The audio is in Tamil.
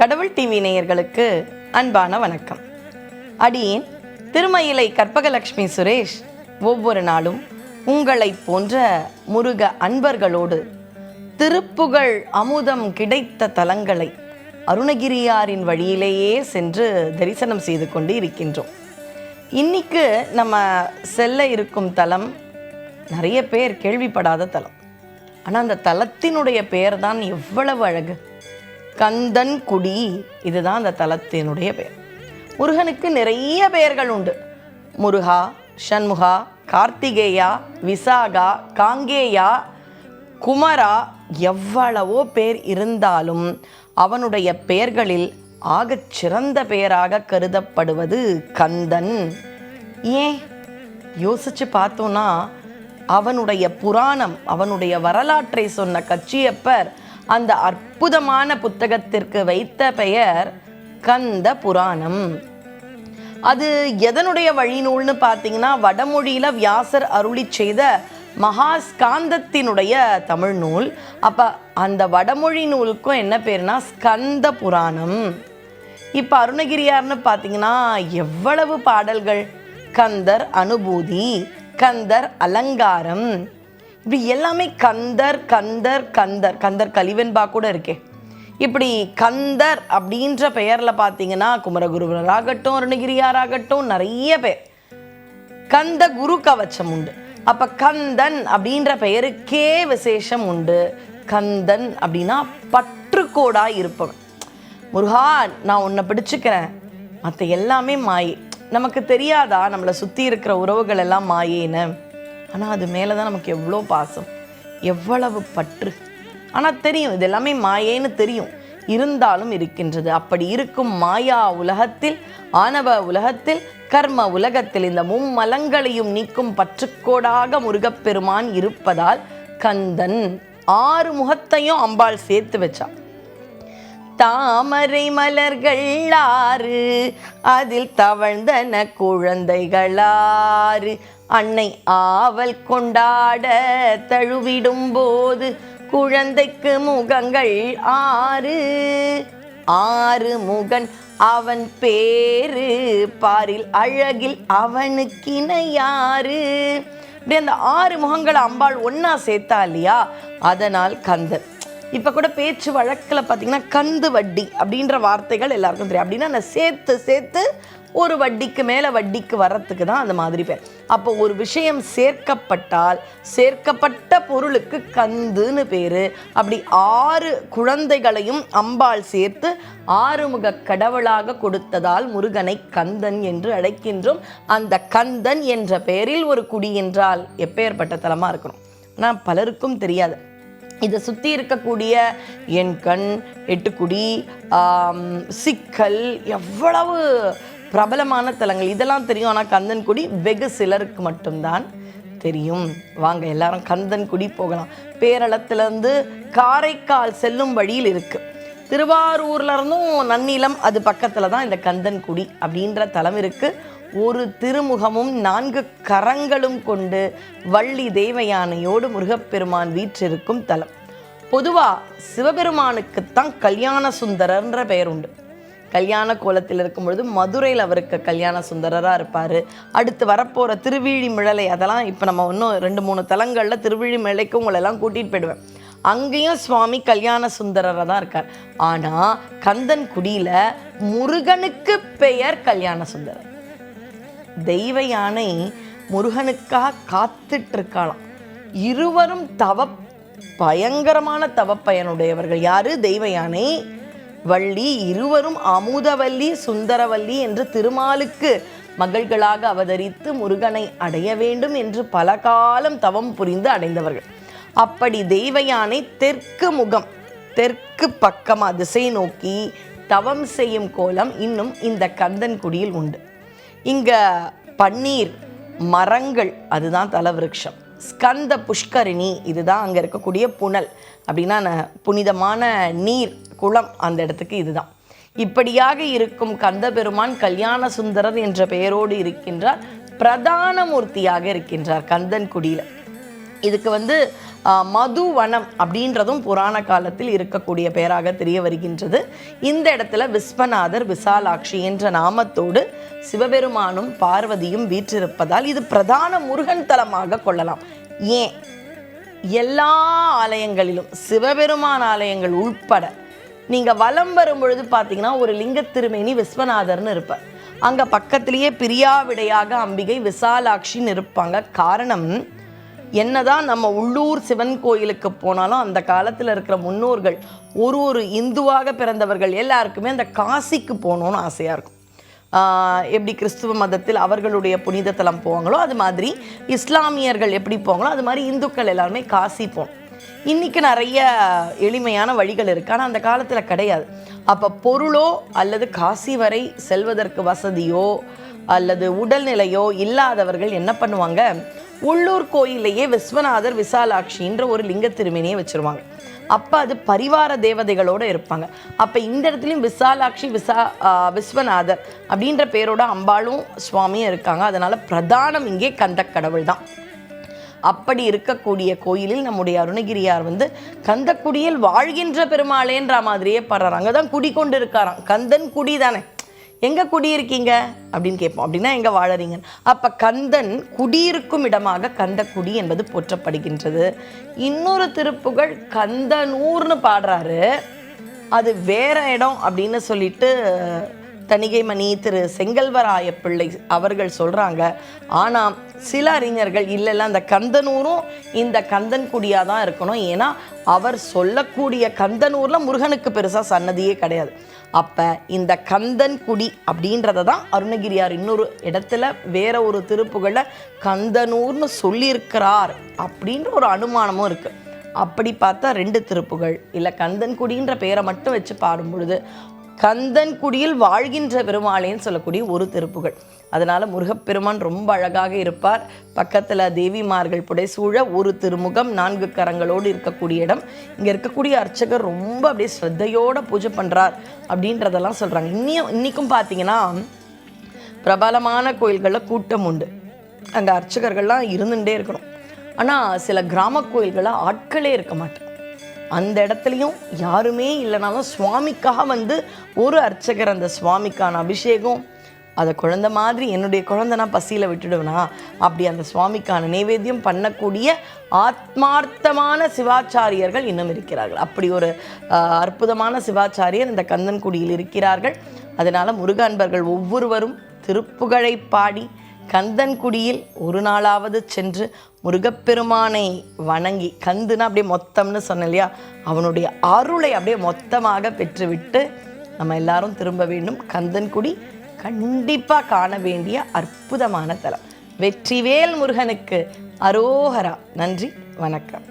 கடவுள் டிவி நேயர்களுக்கு அன்பான வணக்கம். அடியேன் திருமயிலை கற்பகலட்சுமி சுரேஷ் ஒவ்வொரு நாளும் உங்களைப் போன்ற முருக அன்பர்களோடு திருப்புகழ் அமுதம் கிடைத்த தலங்களை அருணகிரியாரின் வழியிலேயே சென்று தரிசனம் செய்து கொண்டு இருக்கின்றோம். இன்னைக்கு நம்ம செல்ல இருக்கும் தலம் நிறைய பேர் கேள்விப்படாத தலம். ஆனால் அந்த தலத்தினுடைய பெயர் தான் எவ்வளவு அழகு. கந்தன் குடி. இதுதான் அந்த தலத்தினுடைய பெயர். முருகனுக்கு நிறைய பெயர்கள் உண்டு. முருகா ஷண்முகா கார்த்திகேயா விசாகா காங்கேயா குமரா எவ்வளவோ பேர் இருந்தாலும் அவனுடைய பெயர்களில் ஆகச் சிறந்த பெயராக கருதப்படுவது கந்தன். ஏன்? யோசிச்சு பார்த்தோன்னா அவனுடைய புராணம் அவனுடைய வரலாற்றை சொன்ன கச்சியப்பர் அந்த அற்புதமான புத்தகத்திற்கு வைத்த பெயர் கந்த புராணம். அது எதனுடைய வழிநூல்னு பார்த்தீங்கன்னா வடமொழியில் வியாசர் அருளி செய்த மகாஸ்காந்தத்தினுடைய தமிழ் நூல். அப்போ அந்த வடமொழி நூலுக்கும் என்ன பேருனா ஸ்கந்த புராணம். இப்போ அருணகிரியார்னு பார்த்தீங்கன்னா எவ்வளவு பாடல்கள்? கந்தர் அனுபூதி கந்தர் அலங்காரம். இப்படி எல்லாமே கந்தர் கந்தர் கந்தர். கந்தர் கலிவெண்பா கூட இருக்கே. இப்படி கந்தர் அப்படின்ற பெயரில் பார்த்தீங்கன்னா குமரகுருவராகட்டும் அருணகிரியாராகட்டும் நிறைய பேர். கந்த குரு கவச்சம் உண்டு. அப்போ கந்தன் அப்படின்ற பெயருக்கே விசேஷம் உண்டு. கந்தன் அப்படின்னா பற்றுக்கோடாக இருப்பவன். முருகா நான் உன்னை பிடிச்சிக்கிறேன். மற்ற எல்லாமே மாயை. நமக்கு தெரியாதா? நம்மளை சுற்றி இருக்கிற உறவுகள் எல்லாம் மாயேன்னு. ஆனால் அது மேலே தான் நமக்கு எவ்வளோ பாசம் எவ்வளவு பற்று. ஆனால் தெரியும் இது எல்லாமே மாயேன்னு தெரியும். இருந்தாலும் இருக்கின்றது. அப்படி இருக்கும் மாயா உலகத்தில் ஆணவ உலகத்தில் கர்ம உலகத்தில் இந்த மும்மலங்களையும் நீக்கும் பற்றுக்கோடாக முருகப்பெருமான் இருப்பதால் கந்தன் ஆறு முகத்தையும் அம்பாள் சேர்த்து வச்சான் தாமரை மலர்கள் ஆறு அதில் தவழ்ந்தன குழந்தைகளாறு. அன்னை ஆவல் கொண்டாட தழுவிடும் போது குழந்தைக்கு முகங்கள் ஆறு. ஆறு முகன் அவன் பேரு பாரில் அழகில் அவனுக்கிணையாறு. இப்படி அந்த ஆறு முகங்களை அம்பாள் ஒன்னா சேர்த்தா இல்லையா? அதனால் கந்தன். இப்போ கூட பேச்சு வழக்கில் பார்த்தீங்கன்னா கந்து வட்டி அப்படின்ற வார்த்தைகள் எல்லாருக்கும் தெரியும். அப்படின்னா நான் சேர்த்து சேர்த்து ஒரு வட்டிக்கு மேலே வட்டிக்கு வர்றதுக்கு தான் அந்த மாதிரி பேர். அப்போ ஒரு விஷயம் சேர்க்கப்பட்டால் சேர்க்கப்பட்ட பொருளுக்கு கந்துன்னு பேர். அப்படி ஆறு குழந்தைகளையும் அம்பாள் சேர்த்து ஆறுமுக கடவுளாக கொடுத்ததால் முருகனை கந்தன் என்று அழைக்கின்றோம். அந்த கந்தன் என்ற பெயரில் ஒரு குடி என்றால் எப்பேற்பட்ட தலமாக இருக்கணும்? ஆனால் பலருக்கும் தெரியாது. இதை சுற்றி இருக்கக்கூடிய என் கண் எட்டுக்குடி சிக்கல் எவ்வளவு பிரபலமான தலங்கள். இதெல்லாம் தெரியும். ஆனால் கந்தன்குடி வெகு சிலருக்கு மட்டும்தான் தெரியும். வாங்க எல்லாரும் கந்தன்குடி போகலாம். பேரளத்துலேருந்து காரைக்கால் செல்லும் வழியில் இருக்கு. திருவாரூர்ல இருந்தும் நன்னிலம் அது பக்கத்தில் தான் இந்த கந்தன்குடி அப்படின்ற தலம் இருக்கு. ஒரு திருமுகமும் நான்கு கரங்களும் கொண்டு வள்ளி தேவயானையோடு முருகப்பெருமான் வீற்றிருக்கும் தலம். பொதுவா சிவபெருமானுக்குத்தான் கல்யாண சுந்தரர்ன்ற பெயர் உண்டு கல்யாண கோலத்தில் இருக்கும் பொழுது மதுரையில் அவருக்கு கல்யாண சுந்தரராக இருப்பார். அடுத்து வரப்போகிற திருவிழிமிழலை அதெல்லாம் இப்போ நம்ம இன்னும் ரெண்டு மூணு தலங்களில் திருவிழிமிழைக்கு உங்களெல்லாம் கூட்டிகிட்டு போயிடுவேன். அங்கேயும் சுவாமி கல்யாண சுந்தரராக தான் இருக்கார். ஆனால் கந்தன் குடியில் முருகனுக்கு பெயர் கல்யாண சுந்தரர். தெய்வ யானை முருகனுக்காக காத்துட்டு இருக்காளாம் இருவரும் தவ பயங்கரமான தவப்பயனுடையவர்கள் யாரு? தெய்வ யானை வள்ளி இருவரும் அமுதவல்லி சுந்தரவல்லி என்று திருமாலுக்கு மகள்களாக அவதரித்து முருகனை அடைய வேண்டும் என்று பல காலம் தவம் புரிந்து அடைந்தவர்கள். அப்படி தெய்வ யானை தெற்கு முகம் தெற்கு பக்கமாக திசை நோக்கி தவம் செய்யும் கோலம் இன்னும் இந்த கந்தன்குடியில் உண்டு. இங்கே பன்னீர் மரங்கள் அதுதான் தலவிருட்சம் ஸ்கந்த புஷ்கரிணி இதுதான் அங்கே இருக்கக்கூடிய புனல். அப்படின்னா ந- புனிதமான நீர் குளம் அந்த இடத்துக்கு இதுதான். இப்படியாக இருக்கும் கந்த பெருமான் கல்யாண சுந்தரர் என்ற பெயரோடு இருக்கின்றார். பிரதான மூர்த்தியாக இருக்கின்றார் கந்தன்குடியில் இதுக்கு வந்து மதுவனம் அப்படின்றதும் புராண காலத்தில் இருக்கக்கூடிய பெயராக தெரிய வருகின்றது. இந்த இடத்துல விஸ்வநாதர் விசாலாட்சி என்ற நாமத்தோடு சிவபெருமானும் பார்வதியும் வீற்றிருப்பதால் இது பிரதான முருகன் தலமாக கொள்ளலாம். ஏன்? எல்லா ஆலயங்களிலும் சிவபெருமான் ஆலயங்கள் உட்பட நீங்க வலம் வரும் பொழுது பார்த்தீங்கன்னா ஒரு லிங்க திருமேனி விஸ்வநாதர்னு இருப்பார். அங்க பக்கத்திலேயே பிரியாவிடையாக அம்பிகை விசாலாட்சின்னு இருப்பாங்க. காரணம் என்னதான் நம்ம உள்ளூர் சிவன் கோயிலுக்கு போனாலும் அந்த காலத்தில் இருக்கிற முன்னோர்கள் ஒரு ஒரு இந்துவாக பிறந்தவர்கள் எல்லாருக்குமே அந்த காசிக்கு போகணும்னு ஆசையாக இருக்கும். எப்படி கிறிஸ்துவ மதத்தில் அவர்களுடைய புனித தலம் போவாங்களோ அது மாதிரி இஸ்லாமியர்கள் எப்படி போவாங்களோ அது மாதிரி இந்துக்கள் எல்லாருமே காசி போகணும். இன்னைக்கு நிறைய எளிமையான வழிகள் இருக்குது ஆனால் அந்த காலத்தில் கிடையாது. அப்போ பொருளோ அல்லது காசி வரை செல்வதற்கு வசதியோ அல்லது உடல்நிலையோ இல்லாதவர்கள் என்ன பண்ணுவாங்க? உள்ளூர் கோயிலையே விஸ்வநாதர் விசாலாட்சின்ற ஒரு லிங்க திருமணியை வச்சிருவாங்க. அப்போ அது பரிவார தேவதைகளோட இருப்பாங்க. அப்போ இந்த இடத்துலையும் விசாலாட்சி விசா விஸ்வநாதர் அப்படின்ற பேரோட அம்பாளும் சுவாமியும் இருக்காங்க. அதனால் பிரதானம் இங்கே கந்த கடவுள் தான். அப்படி இருக்கக்கூடிய கோயிலில் நம்முடைய அருணகிரியார் வந்து கந்தக்குடியில் வாழ்கின்ற பெருமாளேன்ற மாதிரியே பாடுறாரு. அங்கே தான் குடி கொண்டு இருக்காராம் கந்தன் குடி தானே எங்க குடியிருக்கீங்க? அப்படின்னு கேட்போம். அப்படின்னா எங்க வாழறீங்க? அப்ப கந்தன் குடியிருக்கும் இடமாக கந்தக்குடி என்பது போற்றப்படுகின்றது. இன்னொரு திருப்புகழ் கந்தனூர்னு பாடுறாரு. அது வேற இடம் அப்படின்னு சொல்லிட்டு தணிகைமணி திரு செங்கல்வராய பிள்ளை அவர்கள் சொல்கிறாங்க ஆனால் சில அறிஞர்கள் இல்லைல்ல அந்த கந்தனூரும் இந்த கந்தன்குடியா தான் இருக்கணும். ஏன்னா அவர் சொல்லக்கூடிய கந்தனூரில் முருகனுக்கு பெருசாக சன்னதியே கிடையாது. அப்போ இந்த கந்தன்குடி அப்படின்றத தான் அருணகிரியார் இன்னொரு இடத்துல வேற ஒரு திருப்புகளை கந்தனூர்னு சொல்லியிருக்கிறார் அப்படின்ற ஒரு அனுமானமும் இருக்குது அப்படி பார்த்தா ரெண்டு திருப்புகள் இல்லை கந்தன்குடின்ற பேரை மட்டும் வச்சு பாடும் பொழுது கந்தன்குடியில் வாழ்கின்ற பெருமாளேன்னு சொல்லக்கூடிய ஒரு திருப்புகள். அதனால் முருகப்பெருமான் ரொம்ப அழகாக இருப்பார். பக்கத்தில் தேவிமார்கள் புடைசூழ ஒரு திருமுகம் நான்கு கரங்களோடு இருக்கக்கூடிய இடம். இங்கே இருக்கக்கூடிய அர்ச்சகர் ரொம்ப அப்படியே ஸ்ரத்தையோடு பூஜை பண்ணுறார் அப்படின்றதெல்லாம் சொல்கிறாங்க இன்னும் இன்றைக்கும் பார்த்தீங்கன்னா பிரபலமான கோயில்களில் கூட்டம் உண்டு. அங்கே அர்ச்சகர்கள்லாம் இருந்துகிட்டே இருக்கணும். ஆனால் சில கிராம கோயில்களில் ஆட்களே இருக்க மாட்டாங்க. அந்த இடத்துலையும் யாருமே இல்லைனாலும் சுவாமிக்காக வந்து ஒரு அர்ச்சகர் அந்த சுவாமிக்கான அபிஷேகம். அதை குழந்தை மாதிரி என்னுடைய குழந்தை நான் பசியில் விட்டுடுவேனா? அப்படி அந்த சுவாமிக்கான நைவேத்தியம் பண்ணக்கூடிய ஆத்மார்த்தமான சிவாச்சாரியர்கள் இன்னும் இருக்கிறார்கள். அப்படி ஒரு அற்புதமான சிவாச்சாரியர் இந்த கந்தன்குடியில் இருக்கிறார்கள். அதனால் முருக அன்பர்கள் ஒவ்வொருவரும் திருப்புகழை பாடி கந்தன்குடியில் ஒரு நாளாவது சென்று முருகப்பெருமானை வணங்கி கந்துனா அப்படியே மொத்தம்னு சொன்னேன் இல்லையா? அவனுடைய அருளை அப்படியே மொத்தமாக பெற்றுவிட்டு நம்ம எல்லாரும் திரும்ப வேண்டும். கந்தன்குடி கண்டிப்பாக காண வேண்டிய அற்புதமான தலம். வெற்றிவேல் முருகனுக்கு அரோகரா. நன்றி வணக்கம்.